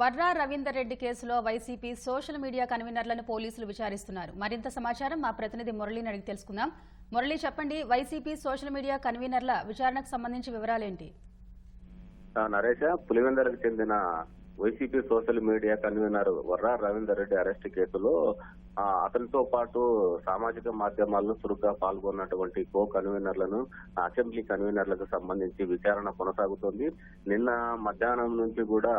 వర్రా రవీందర్ రెడ్డి కేసులో YCP social media కన్వీనర్లను పోలీసులు విచారిస్తున్నారు. మరింత సమాచారం మా ప్రతినిధి మురళీని అడిగి తెలుసుకుందాం. మురళి చెప్పండి వైసీపీ సోషల్ మీడియా కన్వీనర్ల విచారణకు సంబంధించి వివరాలేంటి? నరేష పులివెందలకు చెందిన YCP social media convener Varra Ravinder Reddy arrest కేసులో అతనితో పాటు సామాజిక మాధ్యమాల్లో చురుగ్గా పాల్గొన్నటువంటి కో కన్వీనర్లను అసెంబ్లీ కన్వీనర్లకు సంబంధించి విచారణ కొనసాగుతోంది. నిన్న మధ్యాహ్నం నుంచి కూడా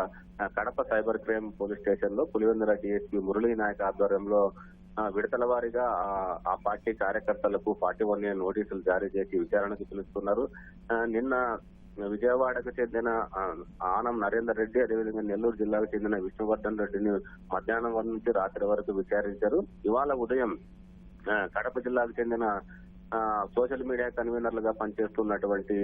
కడప సైబర్ క్రైమ్ పోలీస్ స్టేషన్లో పులివెందుల డిఎస్పీ మురళీ నాయక్ ఆధ్వర్యంలో విడతల వారీగా ఆ, పార్టీ కార్యకర్తలకు ఫార్టీ వన్ ఏ నోటీసులు జారీ చేసి విచారణకు పిలుస్తున్నారు. నిన్న విజయవాడకు చెందిన ఆనం నరేందర్ రెడ్డి అదేవిధంగా నెల్లూరు జిల్లాకు చెందిన విష్ణువర్ధన్ రెడ్డిని మధ్యాహ్నం వరకు నుంచి రాత్రి వరకు విచారించారు. ఇవాళ ఉదయం కడప జిల్లాకు చెందిన సోషల్ మీడియా కన్వీనర్లుగా పనిచేస్తున్నటువంటి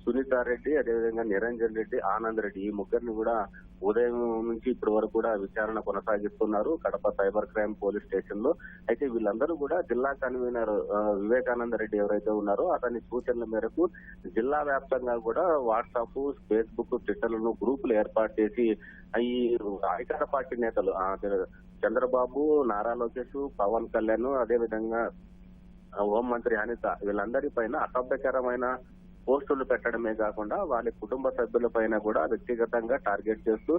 సునీత రెడ్డి అదేవిధంగా నిరంజన్ రెడ్డి ఆనంద్ రెడ్డి ఈ ముగ్గురిని కూడా ఉదయం నుంచి ఇప్పటి వరకు కూడా విచారణ కొనసాగిస్తున్నారు కడప సైబర్ క్రైమ్ పోలీస్ స్టేషన్లో అయితే వీళ్ళందరూ కూడా జిల్లా కన్వీనర్ వివేకానంద రెడ్డి ఎవరైతే ఉన్నారో అతని సూచనల మేరకు జిల్లా వ్యాప్తంగా కూడా వాట్సాప్ ఫేస్బుక్ ట్విట్టర్లను గ్రూపులు ఏర్పాటు చేసి ఈ అధికార పార్టీ నేతలు చంద్రబాబు నారా లోకేష్ పవన్ కళ్యాణ్ అదేవిధంగా హోంమంత్రి అనిత వీళ్ళందరి పైన అసభ్యకరమైన పోస్టులు పెట్టడమే కాకుండా వాళ్ళ కుటుంబ సభ్యుల పైన కూడా వ్యక్తిగతంగా టార్గెట్ చేస్తూ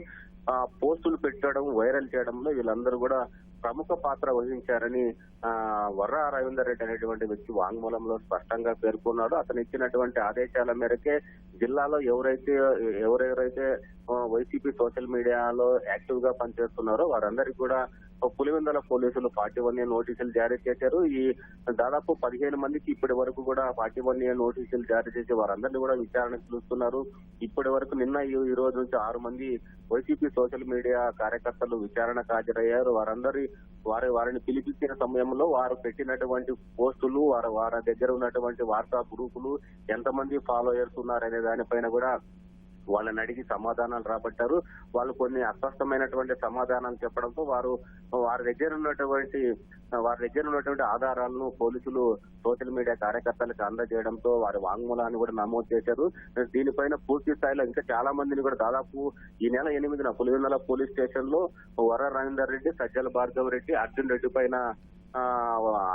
ఆ పోస్టులు పెట్టడం వైరల్ చేయడంలో వీళ్ళందరూ కూడా ప్రముఖ పాత్ర వహించారని ఆ వర్ర రవీందర్ రెడ్డి అనేటువంటి వ్యక్తి వాంగ్మూలంలో స్పష్టంగా పేర్కొన్నాడు. అతను ఇచ్చినటువంటి ఆదేశాల మేరకే జిల్లాలో ఎవరైతే ఎవరెవరైతే వైసీపీ సోషల్ మీడియాలో యాక్టివ్గా పనిచేస్తున్నారో వారందరికీ కూడా పులివెందుల పోలీసులు ఫార్టీ వన్ ఏ నోటీసులు జారీ చేశారు. ఈ దాదాపు పదిహేను మందికి ఇప్పటి వరకు కూడా ఫార్టీ వన్ ఏ నోటీసులు జారీ చేసి వారందరినీ కూడా విచారణకు పిలుస్తున్నారు ఇప్పటి వరకు నిన్న ఈ- ఈ రోజు నుంచి ఆరు మంది వైసీపీ సోషల్ మీడియా కార్యకర్తలు విచారణకు హాజరయ్యారు. వారందరి వారి వారిని పిలిపించిన సమయంలో వారు పెట్టినటువంటి పోస్టులు వారి వారి దగ్గర ఉన్నటువంటి వాట్సాప్ గ్రూపులు ఎంతమంది ఫాలోయర్స్ ఉన్నారనే దానిపైన కూడా వాళ్ళని అడిగి సమాధానాలు రాబట్టారు. వాళ్ళు కొన్ని అస్పష్టమైనటువంటి సమాధానాలు చెప్పడంతో వారు వారి దగ్గర ఉన్నటువంటి వారి దగ్గర ఉన్నటువంటి ఆధారాలను పోలీసులు సోషల్ మీడియా కార్యకర్తలకు అందజేయడంతో వారి వాంగ్మూలాన్ని కూడా నమోదు చేశారు. దీనిపైన పూర్తి స్థాయిలో ఇంకా చాలా మందిని కూడా దాదాపు ఈ నెల ఎనిమిదిన పులివెందల పోలీస్ స్టేషన్లో వర రవీందర్ రెడ్డి సజ్జల భార్గవ రెడ్డి అర్జున్ రెడ్డి పైన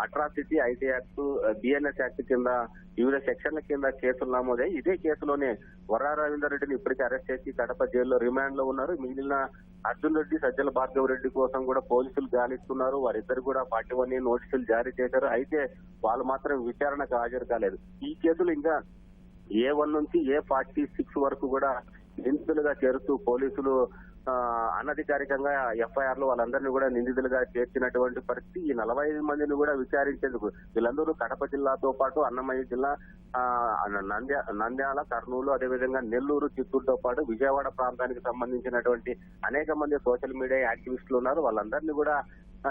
atrocity IT act BNS act కింద వివిధ సెక్షన్ల కింద కేసులు నమోదై ఇదే కేసులోనే వరా రవీందర్ రెడ్డిని ఇప్పటికే అరెస్ట్ చేసి కడప జైల్లో రిమాండ్లో ఉన్నారు. మిగిలిన అర్జున్ రెడ్డి సజ్జల భార్గవ రెడ్డి కోసం కూడా పోలీసులు గాలిస్తున్నారు. వారిద్దరు కూడా ఫార్టీ వన్ నోటీసులు జారీ చేశారు. అయితే వాళ్ళు మాత్రం విచారణకు హాజరు కాలేదు. ఈ కేసులు ఇంకా ఏ వన్ నుంచి ఏ ఫార్టీ సిక్స్ వరకు కూడా నిందితులుగా చేరుతూ పోలీసులు అనధికారికంగా ఎఫ్ఐఆర్లో వాళ్ళందరినీ కూడా నిందితులుగా చేర్చినటువంటి పరిస్థితి. ఈ నలభై ఐదు మందిని కూడా విచారించేందుకు వీళ్ళందరూ కడప జిల్లాతో పాటు అన్నమయ్య జిల్లా నంద్యా నంద్యాల కర్నూలు అదేవిధంగా నెల్లూరు చిత్తూరుతో పాటు విజయవాడ ప్రాంతానికి సంబంధించినటువంటి అనేక మంది సోషల్ మీడియా యాక్టివిస్టులు ఉన్నారు. వాళ్ళందరినీ కూడా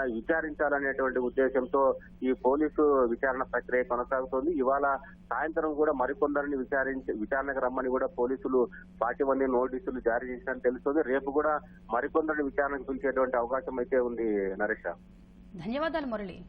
విచారించాలనేటువంటి ఉద్దేశంతో ఈ పోలీసు విచారణ ప్రక్రియ కొనసాగుతోంది. ఇవాళ సాయంత్రం కూడా మరికొందరిని విచారించి విచారణకు రమ్మని కూడా పోలీసులు పార్టీ నోటీసులు జారీ చేసినట్టు తెలుస్తుంది. రేపు కూడా మరికొందరిని విచారణకు పిలిచేటువంటి అవకాశం అయితే ఉంది నరేష్. ధన్యవాదాలు మురళి.